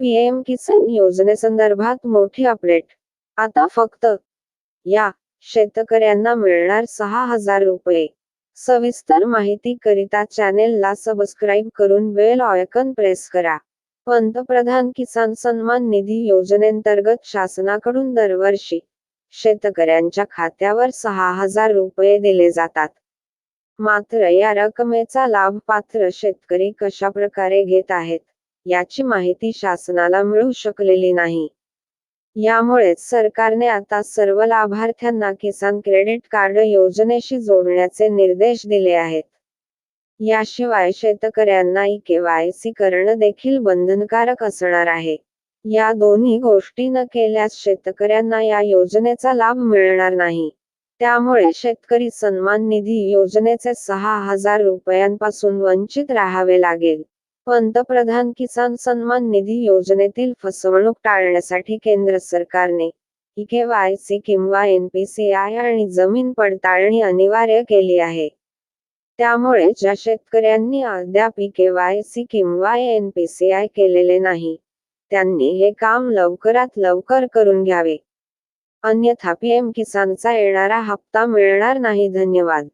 PM किसान योजनेसंदर्भात मोठी update. आता फक्त या शेतकऱ्यांना मिळणार सहा हजार रुपये. सविस्तर माहिती करिता चॅनेलला सबस्क्राईब करून बेल ऑयकन प्रेस करा. पंतप्रधान किसान सन्मान निधी योजनेंतर्गत शासनाकडून दरवर्षी शेतकऱ्यांच्या खात्यावर सहा हजार रुपये दिले जातात. मात्र या रकमेचा लाभ पात्र शेतकरी कशा प्रकारे घेत आहेत? याची माहिती शासनाला मिळू शकलेली नाही. यामुळेच सरकारने आता सर्व लाभार्थ्यांना किसान क्रेडिट कार्ड योजनेशी जोडण्याचे निर्देश दिले आहेत. याशिवाय शेतकऱ्यांना ई केवायसी करणं देखील बंधनकारक असणार आहे. या दोन्ही गोष्टी न केल्यास शेतकऱ्यांना या योजनेचा लाभ मिळणार नाही. त्यामुळे शेतकरी सन्मान निधी योजनेचे सहा हजार रुपयांपासून वंचित राहावे लागेल. पंतप्रधान किसान सन्मान निधी योजनेतील फसवणूक टाळण्यासाठी केंद्र सरकारने सी किंवा एनपीसीआय आणि जमीन पडताळणी अनिवार्य केली आहे. त्यामुळे ज्या शेतकऱ्यांनी अद्याप सी किंवा एनपीसीआय केलेले नाही त्यांनी हे काम लवकरात लवकर करून घ्यावे. अन्यथा पीएम किसानचा येणारा हप्ता मिळणार नाही. धन्यवाद.